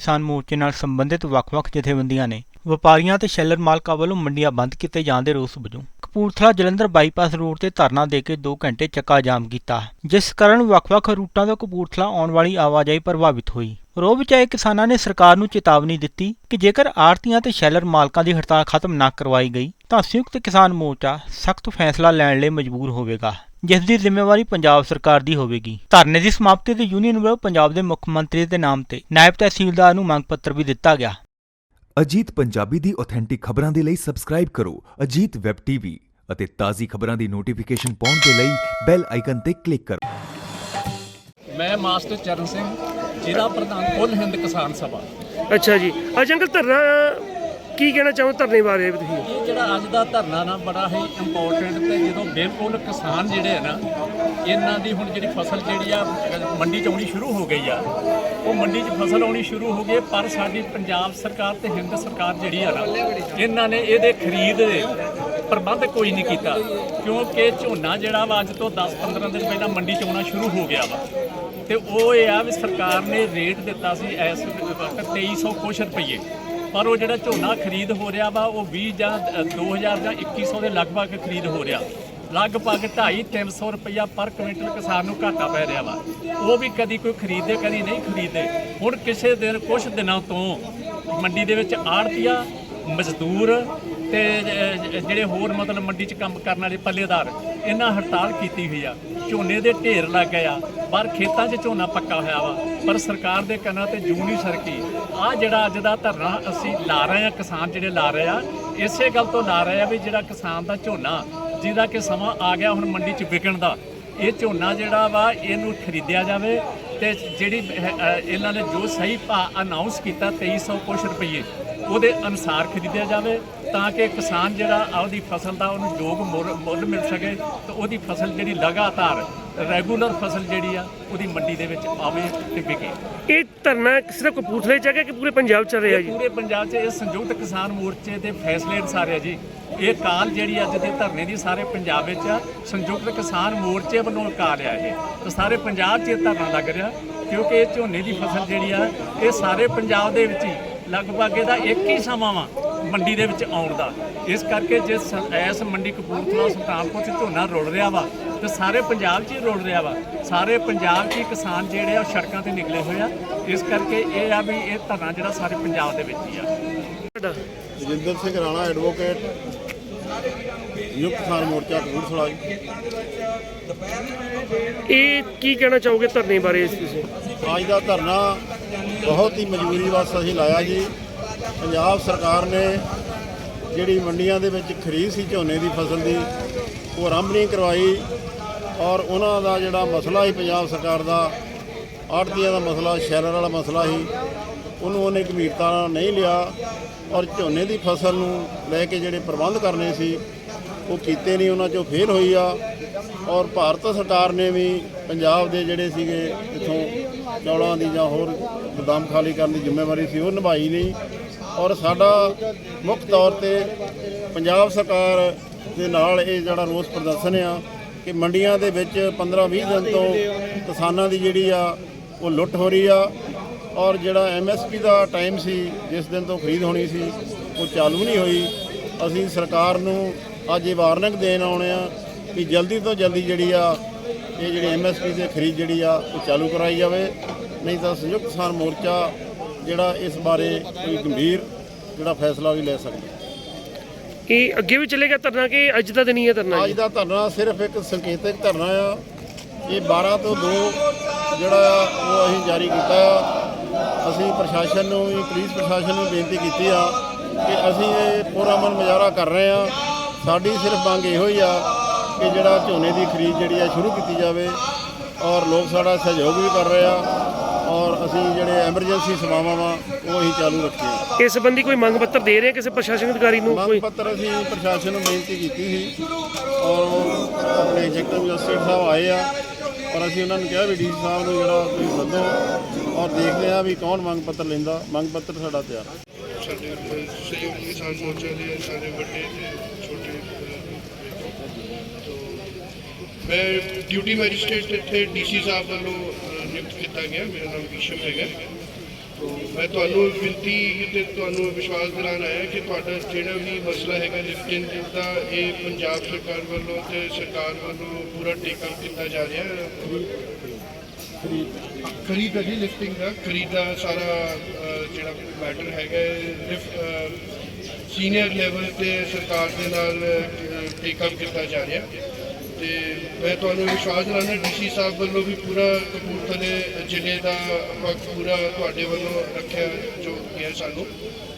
ਕਿਸਾਨ ਮੋਰਚੇ ਨਾਲ ਸੰਬੰਧਿਤ ਵੱਖ-ਵੱਖ ਜਥੇਬੰਦੀਆਂ ਨੇ ਵਪਾਰੀਆਂ ਤੇ ਸ਼ੈਲਰ ਮਾਲਕਾਂ ਵੱਲੋਂ ਮੰਡੀਆਂ ਬੰਦ ਕੀਤੇ ਜਾਣ ਦੇ ਰੋਸ ਵਜੋਂ ਕਪੂਰਥਲਾ ਜਲੰਧਰ ਬਾਈਪਾਸ ਰੋਡ ਤੇ ਧਰਨਾ ਦੇ ਕੇ 2 ਘੰਟੇ ਚੱਕਾ ਜਾਮ ਕੀਤਾ, ਜਿਸ ਕਾਰਨ ਵੱਖ-ਵੱਖ ਰੂਟਾਂ ਤੋਂ ਕਪੂਰਥਲਾ ਆਉਣ ਵਾਲੀ ਆਵਾਜਾਈ ਪ੍ਰਭਾਵਿਤ ਹੋਈ। ਰੋਹ ਵਿੱਚ ਆਏ ਕਿਸਾਨਾਂ ਨੇ ਸਰਕਾਰ ਨੂੰ ਚੇਤਾਵਨੀ ਦਿੱਤੀ ਕਿ ਜੇਕਰ ਆੜਤੀਆਂ ਤੇ ਸ਼ੈਲਰ ਮਾਲਕਾਂ ਦੀ ਹੜਤਾਲ ਖਤਮ ਨਾ ਕਰਵਾਈ ਗਈ, ਤਾਂ ਸੰਯੁਕਤ ਕਿਸਾਨ ਮੋਰਚਾ ਸਖਤ ਫੈਸਲਾ ਲੈਣ ਲਈ ਮਜਬੂਰ ਹੋਵੇਗਾ। ਜਿਸ ਦੀ ਜ਼ਿੰਮੇਵਾਰੀ ਪੰਜਾਬ ਸਰਕਾਰ ਦੀ ਹੋਵੇਗੀ। ਧਰਨੇ ਦੀ ਸਮਾਪਤੀ ਤੇ ਯੂਨੀਅਨ ਵੱਲੋਂ ਪੰਜਾਬ ਦੇ ਮੁੱਖ ਮੰਤਰੀ ਦੇ ਨਾਮ ਤੇ ਨਾਇਬ ਤਹਿਸੀਲਦਾਰ ਨੂੰ ਮੰਗ ਪੱਤਰ ਵੀ ਦਿੱਤਾ ਗਿਆ। ਅਜੀਤ ਪੰਜਾਬੀ ਦੀ ਆਥੈਂਟਿਕ ਖਬਰਾਂ ਦੇ ਲਈ ਸਬਸਕ੍ਰਾਈਬ ਕਰੋ ਅਜੀਤ ਵੈਬ ਟੀਵੀ ਅਤੇ ਤਾਜ਼ੀ ਖਬਰਾਂ ਦੀ ਨੋਟੀਫਿਕੇਸ਼ਨ ਪਾਉਣ ਦੇ ਲਈ ਬੈਲ ਆਈਕਨ ਤੇ ਕਲਿੱਕ ਕਰੋ। ਮੈਂ ਮਾਸਟਰ ਚਰਨ ਸਿੰਘ ਜ਼ਿਲ੍ਹਾ ਪ੍ਰਧਾਨ ਕੁੱਲ ਹਿੰਦ ਕਿਸਾਨ ਸਭਾ। ਅੱਛਾ ਜੀ। ਅੱਜ ਅੰਕਲ ਧਰਨਾ ਕੀ ਕਹਿਣਾ ਚਾਹੋ ਧਰਨੇ ਬਾਰੇ ਤੁਸੀਂ? ਇਹ ਜਿਹੜਾ ਅੱਜ ਦਾ ਧਰਨਾ ਨਾ ਬੜਾ ਹੀ ਇੰਪੋਰਟੈਂਟ ਤੇ ਜਦੋਂ ਬਿਲਕੁਲ ਕਿਸਾਨ ਜਿਹੜੇ ਆ ਨਾ ਇਹਨਾਂ ਦੀ ਹੁਣ ਜਿਹੜੀ ਫਸਲ ਜਿਹੜੀ ਆ ਮੰਡੀ 'ਚ ਆਉਣੀ ਸ਼ੁਰੂ ਹੋ ਗਈ ਆ। ਉਹ ਮੰਡੀ 'ਚ ਫਸਲ ਆਉਣੀ ਸ਼ੁਰੂ ਹੋ ਗਈ ਹੈ, ਪਰ ਸਾਡੀ ਪੰਜਾਬ ਸਰਕਾਰ ਤੇ ਹਿੰਦ ਸਰਕਾਰ ਜਿਹੜੀ ਆ ਨਾ ਇਹਨਾਂ ਨੇ ਇਹਦੇ ਖਰੀਦ ਦੇ ਪ੍ਰਬੰਧ ਕੋਈ ਨਹੀਂ ਕੀਤਾ। ਕਿਉਂਕਿ ਝੋਨਾ ਜਿਹੜਾ ਵਾ ਅੱਜ ਤੋਂ 10-15 ਦਿਨ ਪਹਿਲਾਂ ਮੰਡੀ 'ਚ ਆਉਣਾ ਸ਼ੁਰੂ ਹੋ ਗਿਆ ਵਾ। ਤੇ ਉਹ ਇਹ ਆ ਵੀ ਸਰਕਾਰ ਨੇ ਰੇਟ ਦਿੱਤਾ ਸੀ ਇਸ ਵਕਤ 2300 ਕੁਛ ਰੁਪਏ ਪਰ ਉਹ ਜਿਹੜਾ ਝੋਨਾ ਖਰੀਦ ਹੋ ਰਿਹਾ ਵਾ ਉਹ 20 ਜਾਂ ਅ, 2000 ਜਾਂ 2100 ਦੇ ਲਗਭਗ ਖਰੀਦ ਹੋ ਰਿਹਾ। ਲਗਭਗ 2.5 300 ਰੁਪਇਆ ਪਰ ਕੁਇੰਟਲ ਕਿਸਾਨ ਨੂੰ ਘਾਟਾ ਪੈ ਰਿਹਾ ਵਾ। ਉਹ ਵੀ ਕਦੀ ਕੋਈ ਖਰੀਦਦੇ ਕਦੀ ਨਹੀਂ ਖਰੀਦਦੇ। ਹੁਣ ਕਿਸੇ ਦਿਨ ਕੁਝ ਦਿਨਾਂ ਤੋਂ ਮੰਡੀ ਦੇ ਵਿੱਚ ਆੜਤੀਆ ਮਜ਼ਦੂਰ ਤੇ ਜਿਹੜੇ ਹੋਰ ਮਤਲਬ ਮੰਡੀ 'ਚ ਕੰਮ ਕਰਨ ਵਾਲੇ ਪੱਲੇਦਾਰ, ਇਹਨਾਂ ਹੜਤਾਲ ਕੀਤੀ ਹੋਈ ਆ। ਝੋਨੇ ਦੇ ਢੇਰ ਲੱਗ ਗਏ ਆ। ਪਰ ਖੇਤਾਂ 'ਚ ਝੋਨਾ ਪੱਕਾ ਹੋਇਆ ਵਾ। ਪਰ ਸਰਕਾਰ ਦੇ ਕੰਨਾਂ ਤੇ ਜੂੰ ਨਹੀਂ ਸਰਕੀ। ਆ ਜਿਹੜਾ ਅੱਜ ਦਾ ਧਰਨਾ ਅਸੀਂ ਲਾ ਰਹੇ ਆ, ਕਿਸਾਨ ਜਿਹੜੇ ਲਾ ਰਹੇ ਆ, ਇਸੇ ਗੱਲ ਤੋਂ ਲਾ ਰਹੇ ਆ ਵੀ ਜਿਹੜਾ ਕਿਸਾਨ ਦਾ ਝੋਨਾ, ਜਿਹਦਾ ਕਿ ਸਮਾਂ ਆ ਗਿਆ ਹੁਣ ਮੰਡੀ 'ਚ ਵਿਕਣ ਦਾ, ਇਹ ਝੋਨਾ ਜਿਹੜਾ ਵਾ, ਇਹਨੂੰ ਖਰੀਦਿਆ ਜਾਵੇ ਤੇ ਜਿਹੜੀ ਇਹਨਾਂ ਨੇ ਜੋ ਸਹੀ ਭਾਅ ਅਨਾਉਂਸ ਕੀਤਾ 2300 ਕੁਛ ਰੁਪਏ ਉਹਦੇ ਅਨੁਸਾਰ ਖਰੀਦਿਆ ਜਾਵੇ। ਤਾਂ ਕਿ ਕਿਸਾਨ ਜਿਹੜਾ ਆਪਦੀ ਫਸਲ ਦਾ ਉਹਨੂੰ ਯੋਗ ਮੁੱਲ ਮੁੱਲ ਸਕੇ ਤੇ ਉਹਦੀ ਫਸਲ ਜਿਹੜੀ ਲਗਾਤਾਰ ਰੈਗੂਲਰ ਫਸਲ ਜਿਹੜੀ ਆ ਉਹਦੀ ਮੰਡੀ ਦੇ ਵਿੱਚ ਆਵੇ ਤੇ ਵਿਕੇ। ਇਹ ਧਰਨਾ ਸਿਰਫ ਕਪੂਰਥਲੇ ਚ ਹੈ ਕਿ ਪੂਰੇ ਪੰਜਾਬ ਚ ਚੱਲ ਰਿਹਾ ਜੀ? ਪੂਰੇ ਪੰਜਾਬ 'ਚ ਇਹ ਸੰਯੁਕਤ ਕਿਸਾਨ ਮੋਰਚੇ ਦੇ ਫੈਸਲੇ ਅਨੁਸਾਰ ਹੈ ਜੀ। ਇਹ ਕਾਲ ਜਿਹੜੀ ਅੱਜ ਦੇ ਧਰਨੇ ਦੀ ਸਾਰੇ ਪੰਜਾਬ ਵਿੱਚ ਆ ਸੰਯੁਕਤ ਕਿਸਾਨ ਮੋਰਚੇ ਵੱਲੋਂ ਕਾਲ ਆ ਇਹ। ਤੇ ਸਾਰੇ ਪੰਜਾਬ 'ਚ ਇਹ ਧਰਨਾ ਲੱਗ ਰਿਹਾ ਕਿਉਂਕਿ ਇਹ ਝੋਨੇ ਦੀ ਫਸਲ ਜਿਹੜੀ ਆ ਇਹ ਸਾਰੇ ਪੰਜਾਬ ਦੇ ਵਿੱਚ ਹੀ ਲਗਭਗ ਇਹਦਾ ਇੱਕ ਹੀ ਸਮਾਂ ਵਾ। ਮੰਡੀ ਦੇ ਵਿੱਚ ਆਉਣ ਦਾ। ਇਸ ਕਰਕੇ ਜੇ ਇਸ ਮੰਡੀ ਕਪੂਰਥਲਾ ਸੁਲਤਾਨਪੁਰ 'ਚ ਝੋਨਾ ਰੁੜ ਰਿਹਾ ਵਾ ਤੇ ਸਾਰੇ ਪੰਜਾਬ 'ਚ ਹੀ ਰੁੜ ਰਿਹਾ ਵਾ। ਸਾਰੇ ਪੰਜਾਬ 'ਚ ਹੀ ਕਿਸਾਨ ਜਿਹੜੇ ਆ ਉਹ ਸੜਕਾਂ ਤੇ ਨਿਕਲੇ ਹੋਏ ਆ। ਇਸ ਕਰਕੇ ਇਹ ਆ ਵੀ ਇਹ ਧਰਨਾ ਜਿਹੜਾ ਸਾਰੇ ਪੰਜਾਬ ਦੇ ਵਿੱਚ ਹੀ ਆ। ਰਜਿੰਦਰ ਸਿੰਘ ਰਾਣਾ ਐਡਵੋਕੇਟ ਯੁਕਤ ਕਿਸਾਨ ਮੋਰਚਾ ਕਪੂਰਥਲਾ ਜੀ। ਇਹ ਕੀ ਕਹਿਣਾ ਚਾਹੋਗੇ ਧਰਨੇ ਬਾਰੇ ਇਸ ਤੁਸੀਂ? ਅੱਜ ਦਾ ਧਰਨਾ ਬਹੁਤ ਹੀ ਮਜਬੂਰੀ ਵਸ ਅਸੀਂ ਲਾਇਆ ਜੀ। ਪੰਜਾਬ ਸਰਕਾਰ ਨੇ ਜਿਹੜੀ ਮੰਡੀਆਂ ਦੇ ਵਿੱਚ ਖਰੀਦ ਸੀ ਝੋਨੇ ਦੀ ਫਸਲ ਦੀ, ਉਹ ਆਰੰਭ ਨਹੀਂ ਕਰਵਾਈ ਔਰ ਉਹਨਾਂ ਦਾ ਜਿਹੜਾ ਮਸਲਾ ਸੀ ਪੰਜਾਬ ਸਰਕਾਰ ਦਾ, ਆੜਤੀਆਂ ਦਾ ਮਸਲਾ ਸ਼ਹਿਰਾਂ ਵਾਲਾ ਮਸਲਾ ਸੀ, ਉਹਨੂੰ ਉਹਨੇ ਗੰਭੀਰਤਾ ਨਾਲ ਨਹੀਂ ਲਿਆ ਔਰ ਝੋਨੇ ਦੀ ਫਸਲ ਨੂੰ ਲੈ ਕੇ ਜਿਹੜੇ ਪ੍ਰਬੰਧ ਕਰਨੇ ਸੀ, ਉਹ ਕੀਤੇ ਨਹੀਂ, ਉਹਨਾਂ ਚੋਂ ਫੇਲ ਹੋਈ ਆ ਔਰ ਭਾਰਤ ਸਰਕਾਰ ਨੇ ਵੀ ਪੰਜਾਬ ਦੇ ਜਿਹੜੇ ਸੀਗੇ, ਇਥੋਂ ਚੌਲਾਂ ਦੀ ਜਾਂ ਹੋਰ ਗੋਦਾਮ ਖਾਲੀ ਕਰਨ ਦੀ ਜ਼ਿੰਮੇਵਾਰੀ ਸੀ, ਉਹ ਨਿਭਾਈ ਨਹੀਂ। ਔਰ ਸਾਡਾ ਮੁੱਖ ਤੌਰ ਤੇ ਪੰਜਾਬ ਸਰਕਾਰ ਦੇ ਨਾਲ ਇਹ ਜਿਹੜਾ ਰੋਸ ਪ੍ਰਦਰਸ਼ਨ ਆ ਕਿ ਮੰਡੀਆਂ ਦੇ ਵਿੱਚ 15-20 ਦਿਨ ਤੋਂ ਕਿਸਾਨਾਂ ਦੀ ਜਿਹੜੀ ਆ ਉਹ ਲੁੱਟ ਹੋ ਰਹੀ ਆ ਔਰ ਜਿਹੜਾ ਐਮਐਸਪੀ ਦਾ ਟਾਈਮ ਸੀ, ਜਿਸ ਦਿਨ ਤੋਂ ਖਰੀਦ ਹੋਣੀ ਸੀ, ਉਹ ਚਾਲੂ ਨਹੀਂ ਹੋਈ। ਅਸੀਂ ਸਰਕਾਰ ਨੂੰ ਅੱਜ ਇਹ ਵਾਰਨਿੰਗ ਦੇਣ ਆਉਣੇ ਆ ਕਿ ਜਲਦੀ ਤੋਂ ਜਲਦੀ ਜਿਹੜੀ ਆ, ਇਹ ਜਿਹੜੀ ਐਮਐਸਪੀ ਤੇ ਖਰੀਦ ਜਿਹੜੀ ਆ, ਉਹ ਚਾਲੂ ਕਰਾਈ ਜਾਵੇ। ਨਹੀਂ ਤਾਂ ਸੰਯੁਕਤ ਕਿਸਾਨ ਮੋਰਚਾ ਜਿਹੜਾ ਇਸ ਬਾਰੇ ਕੋਈ ਗੰਭੀਰ ਜਿਹੜਾ ਫੈਸਲਾ ਵੀ ਲੈ ਸਕਦਾ। ਇਹ ਅੱਗੇ ਵੀ ਚੱਲੇਗਾ ਧਰਨਾ ਕਿ ਅੱਜ ਦਾ ਦਿਨ ਹੀ ਹੈ ਧਰਨਾ ਅੱਜ ਦਾ ਧਰਨਾ ਸਿਰਫ ਇੱਕ ਸੰਕੇਤਕ ਧਰਨਾ ਆ। ਇਹ 12 ਤੋਂ 2 ਜਿਹੜਾ ਉਹ ਅਸੀਂ ਜਾਰੀ ਕੀਤਾ ਆ। ਅਸੀਂ ਪ੍ਰਸ਼ਾਸਨ ਨੂੰ ਵੀ ਪੁਲਿਸ ਪ੍ਰਸ਼ਾਸਨ ਨੂੰ ਬੇਨਤੀ ਕੀਤੀ ਆ ਕਿ ਅਸੀਂ ਇਹ ਪੁਰਅਮਨ ਮੁਜ਼ਾਹਰਾ ਕਰ ਰਹੇ ਆ। ਸਾਡੀ ਸਿਰਫ ਮੰਗ ਇਹੋ ਹੀ ਆ ਕਿ ਜਿਹੜਾ ਝੋਨੇ ਦੀ ਖਰੀਦ ਜਿਹੜੀ ਆ ਸ਼ੁਰੂ ਕੀਤੀ ਜਾਵੇ ਔਰ ਲੋਕ ਸਾਡਾ ਸਹਿਯੋਗ ਵੀ ਕਰ ਰਹੇ ਆ। ਔਰ ਅਸੀਂ ਜਿਹੜੇ ਐਮਰਜੈਂਸੀ ਸੇਵਾਵਾਂ ਵਾ ਉਹ ਅਸੀਂ ਚਾਲੂ ਰੱਖੀਆਂ। ਇਸ ਸੰਬੰਧੀ ਕੋਈ ਮੰਗ ਪੱਤਰ ਦੇ ਰਹੇ ਕਿਸੇ ਪ੍ਰਸ਼ਾਸਨਿਕ ਅਧਿਕਾਰੀ ਨੂੰ? ਮੰਗ ਕੋਈ ਪੱਤਰ ਅਸੀਂ ਪ੍ਰਸ਼ਾਸਨ ਨੂੰ ਬੇਨਤੀ ਕੀਤੀ ਸੀ। ਔਰ ਉਹ ਆਪਣੇ ਐਗਜ਼ੈਕਟਿਵ ਮੈਜਿਸਟ੍ਰੇਟ ਸਾਹਿਬ ਆਏ ਆ ਪਰ ਅਸੀਂ ਉਹਨਾਂ ਨੂੰ ਕਿਹਾ ਵੀ ਡੀ ਸਾਹਿਬ ਨੂੰ ਜਿਹੜਾ ਤੁਸੀਂ ਸੱਦੋ ਔਰ ਦੇਖਦੇ ਆ ਵੀ ਕੌਣ ਮੰਗ ਪੱਤਰ ਲੈਂਦਾ। ਮੰਗ ਪੱਤਰ ਸਾਡਾ ਤਿਆਰ ਸਾਡੇ ਸਹਿਯੋਗ ਕਿਸਾਨ ਮੋਰਚਾ ਦੇ ਸਾਰੇ ਵੱਡੇ ਤੇ ਛੋਟੇ ਅਹ, ਤੋਂ ਮੈਂ ਡਿਊਟੀ ਮੈਜਿਸਟ੍ਰੇਟ ਇੱਥੇ ਡੀਸੀ ਸਾਹਿਬ ਵੱਲੋਂ ਅਹ, ਕੀਤਾ ਗਿਆ ਮੇਰਾ ਨਾਮ ਵਿਸ਼ਵ ਹੈਗਾ। ਮੈਂ ਤੁਹਾਨੂੰ ਬੇਨਤੀ ਤੇ ਤੁਹਾਨੂੰ ਵਿਸ਼ਵਾਸ ਦਿਲਾਉਣ ਆਇਆ ਕਿ ਤੁਹਾਡਾ ਜਿਹੜਾ ਵੀ ਮਸਲਾ ਹੈਗਾ ਲਿਫਟਿੰਗ ਦਾ ਇਹ ਪੰਜਾਬ ਸਰਕਾਰ ਵੱਲੋਂ ਤੇ ਸਰਕਾਰ ਵੱਲੋਂ ਪੂਰਾ ਟੇਕ ਅਪ ਕੀਤਾ ਜਾ ਰਿਹਾ। ਹੈ ਖਰੀਦ ਹੈ ਲਿਫਟਿੰਗ ਦਾ। ਖਰੀਦ ਸਾਰਾ ਜਿਹੜਾ ਮੈਟਰ ਹੈਗਾ ਲਿਫਟ ਸੀਨੀਅਰ ਲੈਵਲ ਤੇ ਸਰਕਾਰ ਦੇ ਨਾਲ ਟੇਕ ਅਪ ਕੀਤਾ ਜਾ ਰਿਹਾ। ਤੇ ਮੈਂ ਤੁਹਾਨੂੰ ਵਿਸ਼ਵਾਸ ਦਿਲਾਉਣਾ ਡੀਸੀ ਸਾਹਿਬ ਵੱਲੋਂ ਵੀ ਪੂਰਾ ਕਪੂਰਥਲੇ ਜ਼ਿਲ੍ਹੇ ਦਾ ਵਕਤ ਪੂਰਾ ਤੁਹਾਡੇ ਵੱਲੋਂ ਰੱਖਿਆ ਜੋ ਗਿਆ ਸਾਨੂੰ।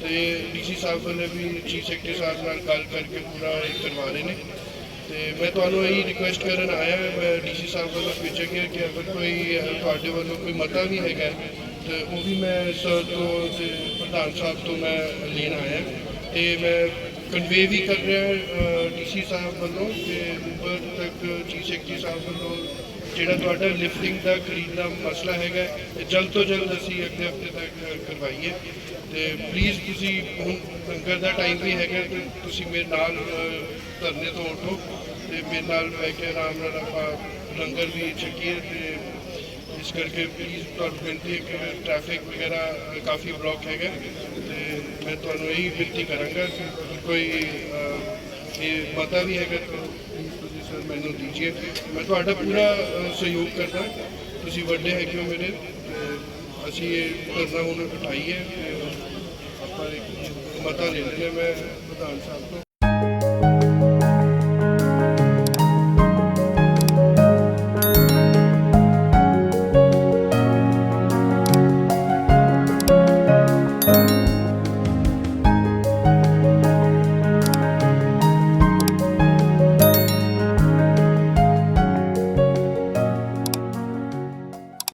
ਤੇ ਡੀਸੀ ਸਾਹਿਬ ਵੱਲੋਂ ਵੀ ਚੀਫ ਸੈਕਟਰੀ ਸਾਹਿਬ ਨਾਲ ਗੱਲ ਕਰਕੇ ਪੂਰਾ ਇਹ ਕਰਵਾ ਰਹੇ ਨੇ। ਤੇ ਮੈਂ ਤੁਹਾਨੂੰ ਇਹੀ ਰਿਕੁਐਸਟ ਕਰਨ ਆਇਆ, ਮੈਂ ਡੀਸੀ ਸਾਹਿਬ ਵੱਲੋਂ ਭੇਜਿਆ ਗਿਆ ਕਿ ਅਗਰ ਕੋਈ ਤੁਹਾਡੇ ਵੱਲੋਂ ਕੋਈ ਮਤਾ ਵੀ ਹੈਗਾ, ਤੇ ਉਹ ਵੀ ਮੈਂ ਸਰ ਤੋਂ ਤੇ ਪ੍ਰਧਾਨ ਸਾਹਿਬ ਤੋਂ ਮੈਂ ਲੈਣ ਆਇਆ। ਤੇ ਮੈਂ ਕਨਵੇ ਵੀ ਕਰ ਰਿਹਾ ਡੀਸੀ ਸਾਹਿਬ ਵੱਲੋਂ ਤੇ ਉੱਪਰ ਤੱਕ ਚੀਫ ਸੈਕਟਰੀ ਸਾਹਿਬ ਵੱਲੋਂ ਜਿਹੜਾ ਤੁਹਾਡਾ ਲਿਫਟਿੰਗ ਦਾ ਖਰੀਦ ਦਾ ਮਸਲਾ ਹੈਗਾ ਇਹ ਜਲਦ ਤੋਂ ਜਲਦ ਅਸੀਂ ਅਗਲੇ ਹਫ਼ਤੇ ਤੱਕ ਕਰਵਾਈਏ। ਤੇ ਪਲੀਜ਼ ਤੁਸੀਂ ਹੁਣ ਲੰਗਰ ਦਾ ਟਾਈਮ ਵੀ ਹੈਗਾ ਤੇ ਤੁਸੀਂ ਮੇਰੇ ਨਾਲ ਧਰਨੇ ਤੋਂ ਉੱਠੋ ਤੇ ਮੇਰੇ ਨਾਲ ਬਹਿ ਕੇ ਆਰਾਮ ਨਾਲ ਆਪਾਂ ਲੰਗਰ ਵੀ ਛਕੀਏ ਤੇ ਇਸ ਕਰਕੇ ਪਲੀਜ਼ ਤੁਹਾਨੂੰ ਬੇਨਤੀ ਹੈ ਕਿ ਟ੍ਰੈਫਿਕ ਵਗੈਰਾ ਕਾਫੀ ਬਲੌਕ ਹੈਗਾ ਮੈਂ ਤੁਹਾਨੂੰ ਇਹੀ ਬੇਨਤੀ ਕਰਾਂਗਾ ਕਿ ਕੋਈ ਇਹ ਪਤਾ ਵੀ ਹੈਗਾ ਤਾਂ ਤੁਸੀਂ ਸਰ ਮੈਨੂੰ ਦੀਜੀਏ। ਮੈਂ ਤੁਹਾਡਾ ਪੂਰਾ ਸਹਿਯੋਗ ਕਰਦਾ। ਤੁਸੀਂ ਵੱਡੇ ਹੈਗੇ ਹੋ ਮੇਰੇ ਅਸੀਂ ਇਹ ਕਰਨਾ ਹੁਣ ਉਠਾਈਏ ਤੇ ਆਪਾਂ ਇੱਕ ਮਤਾ ਲੈ ਲੈਣੇ ਮੈਂ ਪ੍ਰਧਾਨ ਸਾਹਿਬ ਤੋਂ